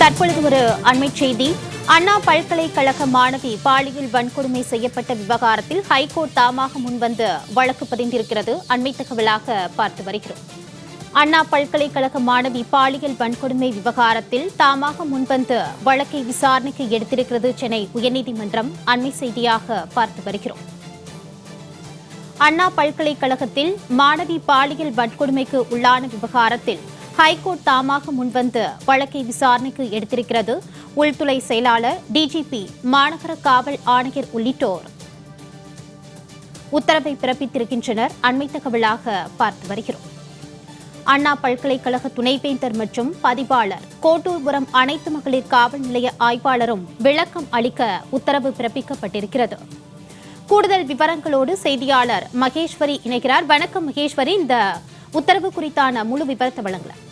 தற்பொழுது ஒரு அண்மை செய்தி. அண்ணா பல்கலைக்கழக மாணவி பாலியல் வன்கொடுமை செய்யப்பட்ட விவகாரத்தில் ஹைகோர்ட் தாமாக முன்வந்து வழக்கு பதிந்திருக்கிறது. அண்மை தகவலாக பார்த்து வருகிறோம். அண்ணா பல்கலைக்கழக மாணவி பாலியல் வன்கொடுமை விவகாரத்தில் தாமாக முன்வந்து வழக்கை விசாரணைக்கு எடுத்திருக்கிறது சென்னை உயர்நீதிமன்றம். அண்மை செய்தியாக பார்த்து வருகிறோம். அண்ணா பல்கலைக்கழகத்தில் மாணவி பாலியல் வன்கொடுமைக்கு உள்ளான விவகாரத்தில் ஹைகோர்ட் தாமாக முன்வந்து வழக்கை விசாரணைக்கு எடுத்திருக்கிறது. உள்துறை செயலாளர் டிஜிபி மாநகர காவல் ஆணையர் உள்ளிட்டோர். உத்தரவை பிறப்பித்திருக்கின்றனர். அண்மை தகவலாக பார்த்து வருகிறோம். அண்ணா பல்கலைக்கழக துணைவேந்தர் மற்றும் பதிவாளர் கோட்டூர்புரம் அனைத்து மகளிர் காவல் நிலைய ஆய்வாளரும் விளக்கம் அளிக்க உத்தரவு பிறப்பிக்கப்பட்டிருக்கிறது. கூடுதல் விவரங்களோடு செய்தியாளர் மகேஸ்வரி இணைகிறார். வணக்கம் மகேஸ்வரி. இந்த உத்தரவு குறித்தான முழு விவரத்தை வழங்கலாம்.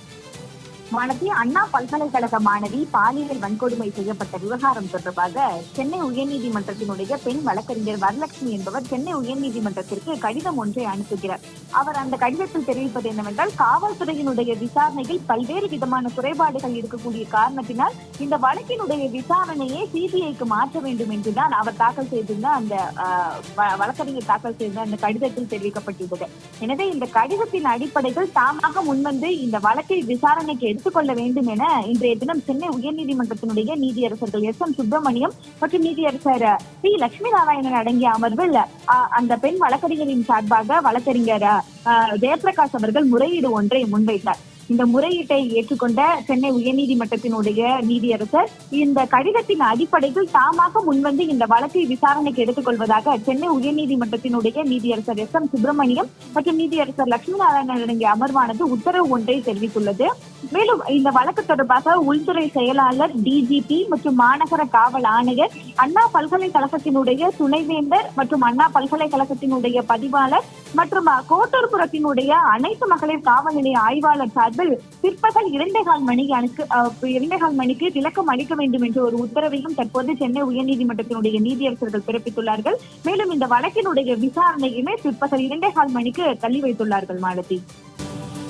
மாணவி அண்ணா பல்கலைக்கழக மாணவி பாலியல் வன்கொடுமை செய்யப்பட்ட விவகாரம் தொடர்பாக சென்னை உயர்நீதிமன்றத்தினுடைய பெண் வழக்கறிஞர் வரலட்சுமி என்பவர் சென்னை உயர்நீதிமன்றத்திற்கு கடிதம் ஒன்றை அனுப்புகிறார். அவர் அந்த கடிதத்தில் தெரிவிப்பது என்னவென்றால் காவல்துறையினுடைய விசாரணையில் பல்வேறு விதமான குறைபாடுகள் இருக்கக்கூடிய காரணத்தினால் இந்த வழக்கினுடைய விசாரணையை சிபிஐக்கு மாற்ற வேண்டும் என்றுதான் அவர் தாக்கல் செய்திருந்த அந்த ஆஹ், வ- வழக்கறிஞர் தாக்கல் செய்த அந்த கடிதத்தில் தெரிவிக்கப்பட்டிருந்தது. எனவே இந்த கடிதத்தின் அடிப்படையில் தாமாக முன்வந்து இந்த வழக்கை விசாரணைக்கு எடுத்துக்கொள்ள வேண்டும் என இன்றைய தினம் சென்னை உயர்நீதிமன்றத்தினுடைய நீதியரசர்கள் எஸ் எம் சுப்பிரமணியம் மற்றும் நீதியரசர் பி. லட்சுமி நாராயணன் அடங்கிய அமர்வில் ஆஹ், அந்த பெண் வழக்கறிஞரின் சார்பாக வழக்கறிஞர் ஆஹ், ஜெயபிரகாஷ் அவர்கள் முறையீடு ஒன்றை முன்வைத்தார். இந்த முறையீட்டை ஏற்றுக்கொண்ட சென்னை உயர்நீதிமன்றத்தினுடைய நீதியரசர் இந்த கடிதத்தின் அடிப்படையில் தாமாக முன்வந்து இந்த வழக்கை விசாரணைக்கு எடுத்துக்கொள்வதாக சென்னை உயர்நீதிமன்றத்தினுடைய நீதியரசர் எஸ் எம் சுப்பிரமணியம் மற்றும் நீதியரசர் லட்சுமி நாராயணன் அடங்கிய அமர்வானது உத்தரவு ஒன்றை தெரிவித்துள்ளது. மேலும் இந்த வழக்கு தொடர்பாக உள்துறை செயலாளர் டிஜிபி மற்றும் மாநகர காவல் ஆணையர் அண்ணா பல்கலைக்கழகத்தினுடைய துணைவேந்தர் மற்றும் அண்ணா பல்கலைக்கழகத்தினுடைய பதிவாளர் மற்றும் கோட்டூர்புரத்தினுடைய அனைத்து மகளிர் காவல் நிலைய ஆய்வாளர் சார்பில் பிற்பகல் இரண்டே கால் மணிக்கு அனுக்கு இரண்டே கால் மணிக்கு விளக்கம் அளிக்க வேண்டும் என்ற ஒரு உத்தரவையும் தற்போது சென்னை உயர்நீதிமன்றத்தினுடைய நீதியரசர்கள் பிறப்பித்துள்ளார்கள். மேலும் இந்த வழக்கினுடைய விசாரணையுமே பிற்பகல் இரண்டே கால் மணிக்கு தள்ளி வைத்துள்ளார்கள் மாலதி.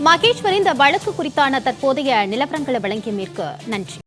மகேஸ்வரி இந்த வழக்கு குறித்தான தற்போதைய நிலவரங்களை வழங்கியமைக்கு நன்றி.